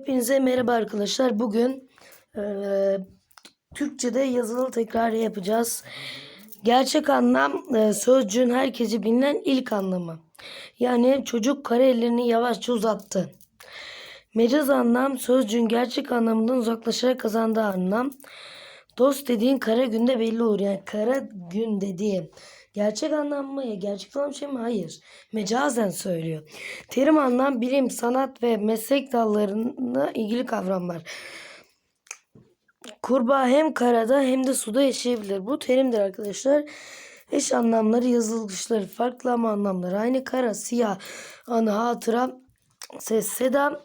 Hepinize merhaba arkadaşlar. Bugün eee, Türkçe'de yazılı tekrarı yapacağız. Gerçek anlam eee, sözcüğün herkese bilinen ilk anlamı. Yani çocuk kare ellerini yavaşça uzattı. Mecaz anlam sözcüğün gerçek anlamından uzaklaşarak kazandığı anlam. Dost dediğin kara günde belli olur. Yani kara gün dediği gerçek anlam mı ya gerçek olan şey mi? Hayır. Mecazen söylüyor. Terim anlam bilim, sanat ve meslek dallarına ilgili kavramlar. Kurbağa hem karada hem de suda yaşayabilir. Bu terimdir arkadaşlar. Eş anlamları yazılışları farklı ama anlamları aynı. Kara, siyah, anı, hatıra, ses, seda,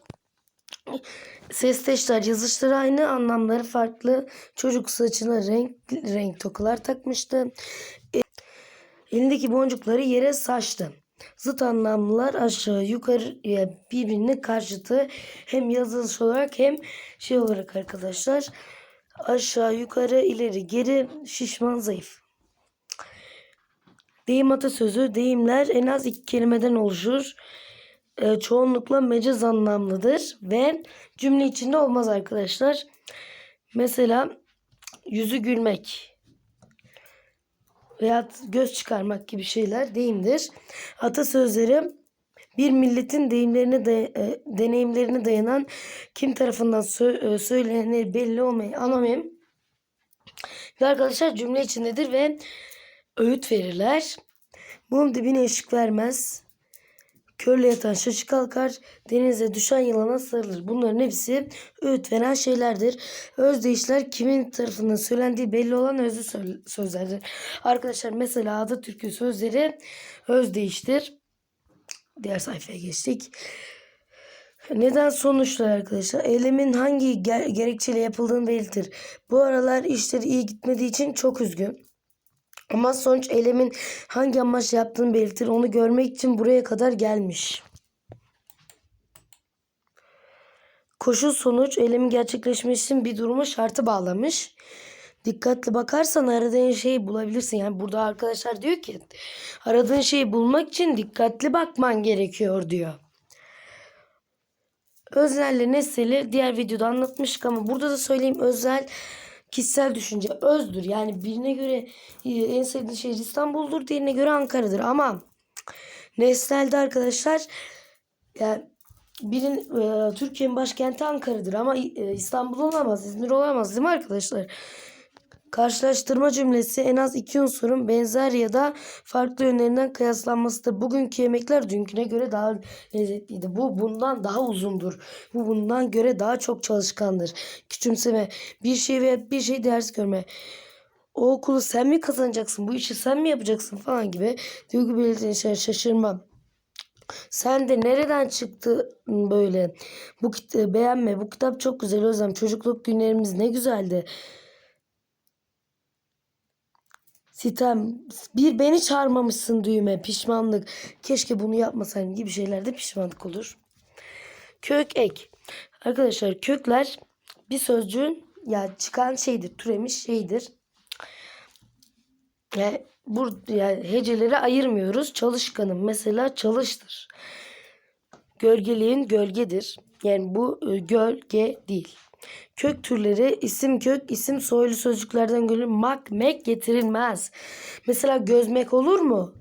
Sesteşler yazışları aynı anlamları farklı. Çocuk saçına renk renk tokalar takmıştı. E, elindeki boncukları yere saçtı. Zıt anlamlılar aşağı yukarıya birbirine karşıtı hem yazılış olarak hem şey olarak arkadaşlar. Aşağı yukarı ileri geri şişman zayıf. Deyim atasözü deyimler en az iki kelimeden oluşur e, çoğunlukla mecaz anlamlıdır ve cümle içinde olmaz arkadaşlar. Mesela yüzü gülmek veya göz çıkarmak gibi şeyler deyimdir. Atasözleri bir milletin deyimlerine de, e, deneyimlerine dayanan kim tarafından sö- e, söylenir belli olmayan anonim ve arkadaşlar cümle içindedir ve öğüt verirler. Mum dibine ışık vermez. Körle yatan şaşı kalkar, denize düşen yılana sarılır. Bunların hepsi öğüt veren şeylerdir. Özdeyişler kimin tarafından söylendiği belli olan özlü sö- sözlerdir. Arkadaşlar mesela Atatürk'ün sözleri özdeyiştir. Diğer sayfaya geçtik. Neden sonuçlar arkadaşlar? Eylemin hangi ger- gerekçeyle yapıldığını belirtir. Bu aralar işleri iyi gitmediği için çok üzgün. Ama sonuç eylemin hangi amaçla yaptığını belirtir. Onu görmek için buraya kadar gelmiş. Koşul sonuç eylemin gerçekleşmesi için bir durumu şartı bağlamış. Dikkatli bakarsan aradığın şeyi bulabilirsin. Yani burada arkadaşlar diyor ki aradığın şeyi bulmak için dikkatli bakman gerekiyor diyor. Öznelle nesneli diğer videoda anlatmıştık ama burada da söyleyeyim özel kişisel düşünce özdür. Yani birine göre e, en sevdiği şehir İstanbul'dur, diğerine göre Ankara'dır. Ama nesnelde arkadaşlar yani birin e, Türkiye'nin başkenti Ankara'dır ama e, İstanbul olamaz, İzmir olamaz değil mi arkadaşlar? Karşılaştırma cümlesi en az iki unsurun benzer ya da farklı yönlerinden kıyaslanmasıdır. Bugünkü yemekler dünküne göre daha lezzetliydi. Bu bundan daha uzundur. Bu bundan göre daha çok çalışkandır. Küçümseme, bir şey veya bir şey ders görme. O okulu sen mi kazanacaksın? Bu işi sen mi yapacaksın falan gibi duygu belirtilen şaşırma. Sen de nereden çıktı böyle? Bu beğenme. Bu kitap çok güzel Özlem. Çocukluk günlerimiz ne güzeldi. Sitem. Bir beni çağırmamışsın düğme. Pişmanlık. Keşke bunu yapmasaydım gibi şeylerde pişmanlık olur. Kök ek. Arkadaşlar kökler bir sözcüğün ya çıkan şeydir. Türemiş şeydir. Yani bu yani heceleri ayırmıyoruz. Çalışkanım mesela çalıştır. Gölgeliğin gölgedir. Yani bu e, gölge değil. Kök türleri isim kök, isim soylu sözcüklerden gelir. Mak, mek getirilmez. Mesela gözmek olur mu?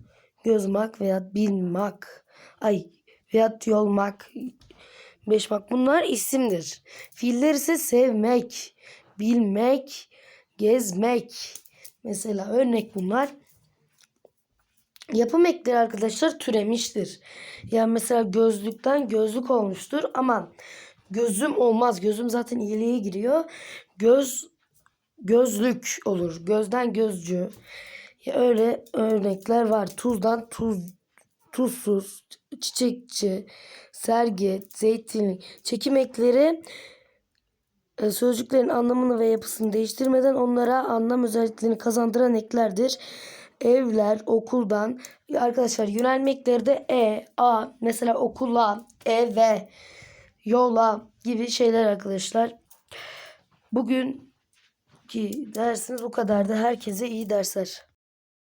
Gözmak veya bilmak. Ay veya yolmak, beşmak bunlar isimdir. Fiiller ise sevmek, bilmek, gezmek. Mesela örnek bunlar. Yapım ekleri arkadaşlar türemiştir. Yani mesela gözlükten gözlük olmuştur ama gözüm olmaz. Gözüm zaten iyiliğe giriyor. Göz gözlük olur. Gözden gözcü. Ya öyle örnekler var. Tuzdan tuz tuzsuz, çiçekçi, sergi, zeytinlik, çekim ekleri e, sözcüklerin anlamını ve yapısını değiştirmeden onlara anlam özelliklerini kazandıran eklerdir. Evler, okuldan arkadaşlar yönelmekleri de e, a mesela okula, eve, yola gibi şeyler arkadaşlar. Bugünkü dersimiz bu kadardı. Herkese iyi dersler.